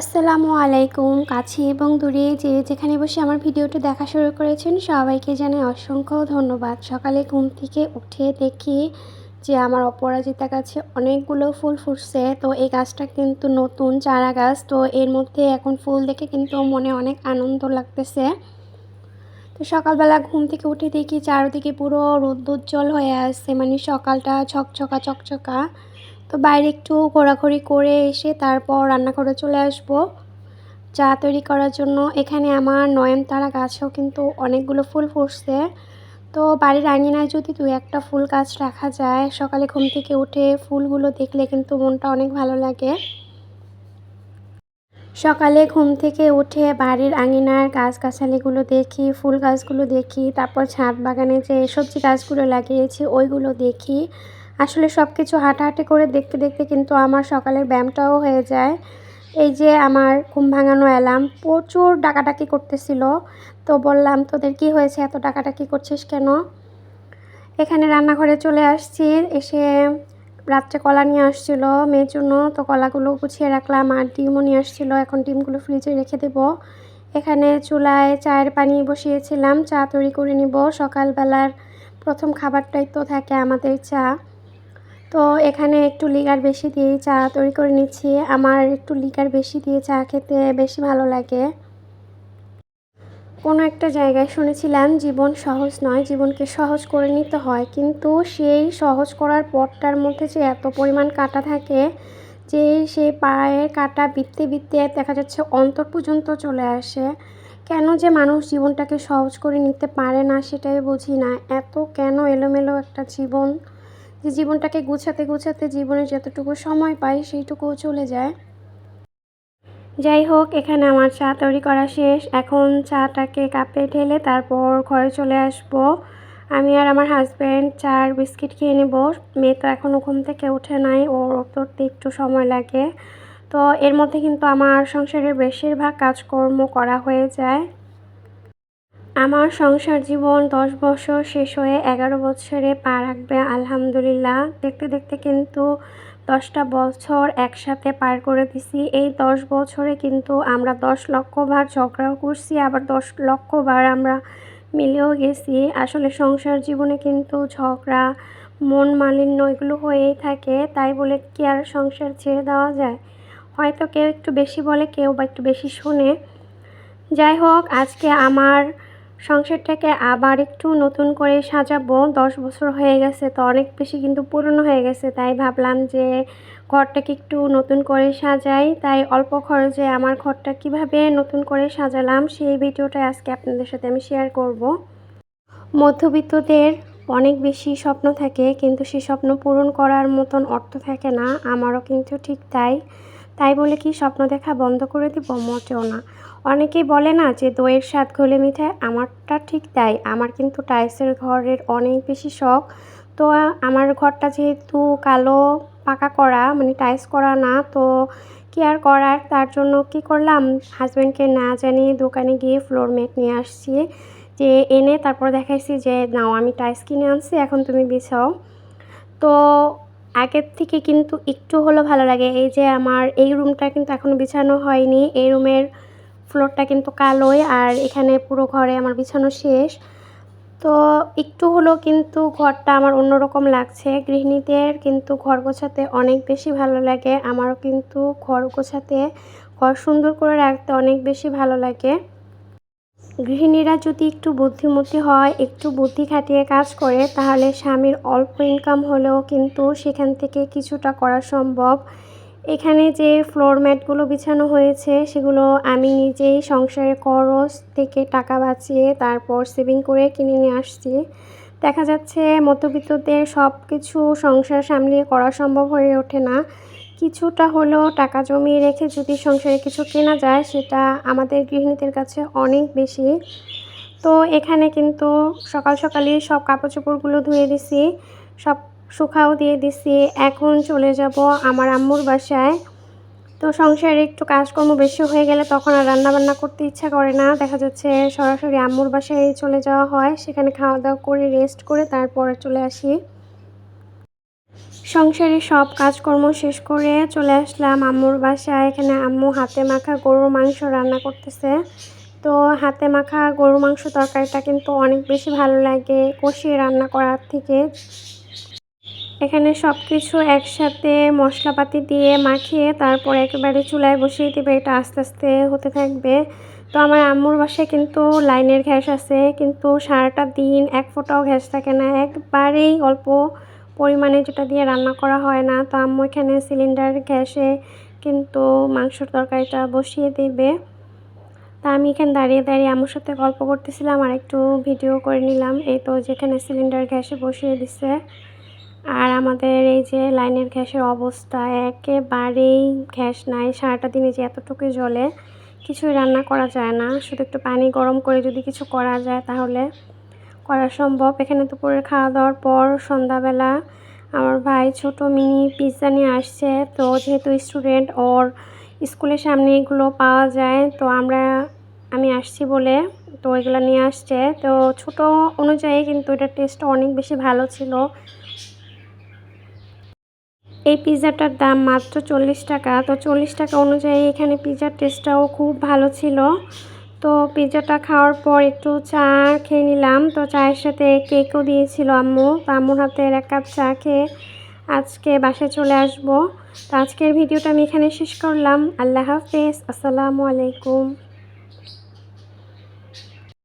আসসালামু আলাইকুম, কাছে এবং দূরে যে যেখানে বসে আমার ভিডিওটি দেখা শুরু করেছেন, সবাইকে জানাই অসংখ্য ধন্যবাদ। সকালে ঘুম থেকে উঠে দেখি যে আমার অপরাজিতা গাছে অনেকগুলো ফুল ফুটছে। তো এই গাছটা কিন্তু নতুন চারা গাছ। তো এর মধ্যে এখন ফুল দেখে কিন্তু মনে অনেক আনন্দ লাগতেছে। তো সকালবেলা ঘুম থেকে উঠে দেখি চারদিকে পুরো রোদ্দুজ্জ্বল হয়ে আসছে মানে সকালটা ছকছকা, চকচকা। তো বাইরে একটু ঘোরাঘুরি করে এসে তারপর রান্না করে চলে আসব। চা তৈরি করার জন্য। এখানে আমার নয়নতারা গাছেও কিন্তু অনেকগুলো ফুল ফুটছে। তো বাড়ির আঙিনায় যদি দু একটা ফুল গাছ রাখা যায়, সকালে ঘুম থেকে উঠে ফুলগুলো দেখলে কিন্তু মনটা অনেক ভালো লাগে। সকালে ঘুম থেকে উঠে বাড়ির আঙিনার গাছগাছালিগুলো দেখি, ফুল গাছগুলো দেখি, তারপর ছাদ বাগানে যে সবজি গাছগুলো লাগিয়েছি, ওইগুলো দেখি। আসলে সব কিছু হাঁটাহাঁটি করে দেখতে দেখতে কিন্তু আমার সকালের ব্যায়ামটাও হয়ে যায়। এই যে আমার ঘুম ভাঙানো অ্যালার্ম প্রচুর ডাকাডাকি করতেছিল। তো বললাম, তোদের কি হয়েছে? এত ডাকাডাকি করছিস কেন? এখানে রান্নাঘরে চলে আসছি। এসে রাত্রে কলা নিয়ে আসছিল মেয়ের জন্য। তো কলাগুলো গুছিয়ে রাখলাম আর ডিমও নিয়ে আসছিল। এখন ডিমগুলো ফ্রিজে রেখে দেব। এখানে চুলায় চায়ের পানি বসিয়েছিলাম। চা তৈরি করে নিব। সকালবেলার প্রথম খাবারটাই তো থাকে আমাদের চা। তো এখানে একটু লিগার বেশি দিয়ে চা তৈরি করে নিচ্ছি। আমার একটু লিগার বেশি দিয়ে চা খেতে বেশি ভালো লাগে। কোনো একটা জায়গায় শুনেছিলাম, জীবন সহজ নয়, জীবনকে সহজ করে নিতে হয়। কিন্তু সেই সহজ করার পথটার মধ্যে যে এত পরিমাণ কাটা থাকে, যে সেই পায়ের কাটা বিত্তে বিত্তে দেখা যাচ্ছে অন্তর পর্যন্ত চলে আসে। কেন যে মানুষ জীবনটাকে সহজ করে নিতে পারে না সেটাই বুঝি না। এত কেন এলোমেলো একটা জীবন? যে জীবনটাকে গুছাতে গুছাতে জীবনে যতটুকু সময় পাই সেইটুকুও চলে যায়। যাই হোক, এখানে আমার চা তৈরি করা শেষ। এখন চাটাকে কাপে ঢেলে তারপর ঘরে চলে আসব। আমি আর আমার হাজব্যান্ড চার বিস্কিট খেয়ে নেব। মেয়ে তো এখনও ঘুম থেকে উঠে নাই, ওর উঠতে একটু সময় লাগে। তো এর মধ্যে কিন্তু আমার সংসারের বেশিরভাগ কাজকর্ম করা হয়ে যায়। আমার সংসার জীবন দশ বছর শেষ হয়ে এগারো বছরে পা রাখবে, আলহামদুলিল্লাহ। দেখতে দেখতে কিন্তু দশটা বছর একসাথে পার করে দিছি। এই দশ বছরে কিন্তু আমরা দশ লক্ষবার ঝগড়াও করছি, আবার দশ লক্ষবার আমরা মিলেও গেছি। আসলে সংসার জীবনে কিন্তু ঝগড়া, মন মালিন্য এগুলো হয়েই থাকে। তাই বলে কি আর সংসার ছেড়ে দেওয়া যায়? হয়তো কেউ একটু বেশি বলে, কেউ বা একটু বেশি শুনে। যাই হোক, আজকে আমার সংসারটাকে আবার একটু নতুন করে সাজাবো। দশ বছর হয়ে গেছে, তো অনেক বেশি কিন্তু পুরনো হয়ে গেছে। তাই ভাবলাম যে ঘরটাকে একটু নতুন করে সাজাই। তাই অল্প খরচে আমার ঘরটা কীভাবে নতুন করে সাজালাম, সেই ভিডিওটা আজকে আপনাদের সাথে আমি শেয়ার করব। মধ্যবিত্তদের অনেক বেশি স্বপ্ন থাকে, কিন্তু সেই স্বপ্ন পূরণ করার মতন অর্থ থাকে না। আমারও কিন্তু ঠিক তাই। তাই বলে কি স্বপ্ন দেখা বন্ধ করে দিব? মোটেও না। অনেকেই বলে না যে দইয়ের স্বাদ ঘোলে মিঠাই আমারটা ঠিক তাই। আমার কিন্তু টাইলসের ঘরের অনেক বেশি শখ। তো আমার ঘরটা যেহেতু কালো, পাকা করা মানে টাইলস করা না, তো কি আর করার? তার জন্য কি করলাম? হাজব্যান্ডকে না জানিয়ে দোকানে গিয়ে ফ্লোর ম্যাট নিয়ে আসছি। যে এনে তারপর দেখাইছি যে, নাও, আমি টাইলস কিনে আনছি, এখন তুমি বিছাও। তো আগের থেকে কিন্তু একটু হলো ভালো লাগে। এই যে আমার এই রুমটা কিন্তু এখনও বিছানো হয়নি। এই রুমের ফ্লোরটা কিন্তু কালোই আর এখানে পুরো ঘরে আমার বিছানো শেষ। তো একটু হলেও কিন্তু ঘরটা আমার অন্যরকম লাগছে। গৃহিণীদের কিন্তু ঘর গোছাতে অনেক বেশি ভালো লাগে। আমারও কিন্তু ঘর গোছাতে, ঘর সুন্দর করে রাখতে অনেক বেশি ভালো লাগে। গৃহিণীরা যদি একটু বুদ্ধিমতী হয়, একটু বুদ্ধি খাটিয়ে কাজ করে, তাহলে স্বামীর অল্প ইনকাম হলেও কিন্তু সেখান থেকে কিছুটা করা সম্ভব। এখানে যে ফ্লোর ম্যাটগুলো বিছানো হয়েছে, সেগুলো আমি নিজেই সংসারের খরচ থেকে টাকা বাঁচিয়ে তারপর সেভিং করে কিনে নিয়ে আসছি। দেখা যাচ্ছে মধ্যবিত্তদের সব কিছু সংসার সামলিয়ে করা সম্ভব হয়ে ওঠে না। কিছুটা হলেও টাকা জমিয়ে রেখে যদি সংসারে কিছু কেনা যায়, সেটা আমাদের গৃহিণীদের কাছে অনেক বেশি। তো এখানে কিন্তু সকাল সকালই সব কাপড় চোপড়গুলো ধুয়ে দিছি, সব শুকাও দিয়ে দিছি। এখন চলে যাব আমার আম্মুর বাসায়। তো সংসারে একটু কাজকর্ম বেশি হয়ে গেলে তখন আর রান্নাবান্না করতে ইচ্ছা করে না। দেখা যাচ্ছে সরাসরি আম্মুর বাসায় চলে যাওয়া হয়, সেখানে খাওয়া দাওয়া করে রেস্ট করে তারপরে চলে আসি। সংসারে সব কাজকর্ম শেষ করে চলে আসলাম আম্মুর বাসায়। এখানে আম্মু হাতে মাখা গরুর মাংস রান্না করতেছে। তো হাতে মাখা গরুর মাংস তরকারিটা কিন্তু অনেক বেশি ভালো লাগে কষিয়ে রান্না করার থেকে। এখানে সব কিছু একসাথে মশলাপাতি দিয়ে মাখিয়ে তারপর একেবারে চুলায় বসিয়ে দেবে, এটা আস্তে আস্তে হতে থাকবে। তো আমার আম্মুর বাসায় কিন্তু লাইনের ঘ্যাস আছে, কিন্তু সারাটা দিন এক ফোঁটাও গ্যাস থাকে না, একবারেই অল্প পরিমাণে যেটা দিয়ে রান্না করা হয় না, তো আম্মু এখানে সিলিন্ডার গ্যাসে কিন্তু মাংসর তরকারিটা বসিয়ে দেবে। তা আমি এখানে দাঁড়িয়ে দাঁড়িয়ে আম্মুর সাথে গল্প করতেছিলাম আর একটু ভিডিও করে নিলাম। এই তো যেখানে সিলিন্ডার গ্যাসে বসিয়ে দিছে। আর আমাদের এই যে লাইনের গ্যাসের অবস্থা, একেবারেই গ্যাস নাই, সারাটা দিনে যে এতটুকুই জলে কিছুই রান্না করা যায় না। শুধু একটু পানি গরম করে যদি কিছু করা যায় তাহলে। করা সম্ভব। এখানে দুপুরের খাওয়া দাওয়ার পর সন্ধ্যাবেলা আমার ভাই ছোট মিনি পিৎজা নিয়ে আসছে। তো যেহেতু স্টুডেন্ট ওর স্কুলের সামনে এগুলো পাওয়া যায়, তো আমরা, আমি আসছি বলে তো এগুলো নিয়ে আসছে। তো ছোট অনুযায়ী কিন্তু এটার টেস্টটা অনেক বেশি ভালো ছিল। এই পিৎজাটার দাম মাত্র চল্লিশ টাকা। তো চল্লিশ টাকা অনুযায়ী এখানে পিৎজার টেস্টটাও খুব ভালো ছিল। তো পিৎজাটা খাওয়ার পর একটু চা খেয়ে নিলাম। তো চায়ের সাথে কেকও দিয়েছিল আম্মু। তো আম্মুর হাতের এক কাপ চা খেয়ে আজকে বাসে চলে আসব। তো আজকের ভিডিওটা আমি এখানে শেষ করলাম। আল্লাহ হাফেজ। আসসালামু আলাইকুম।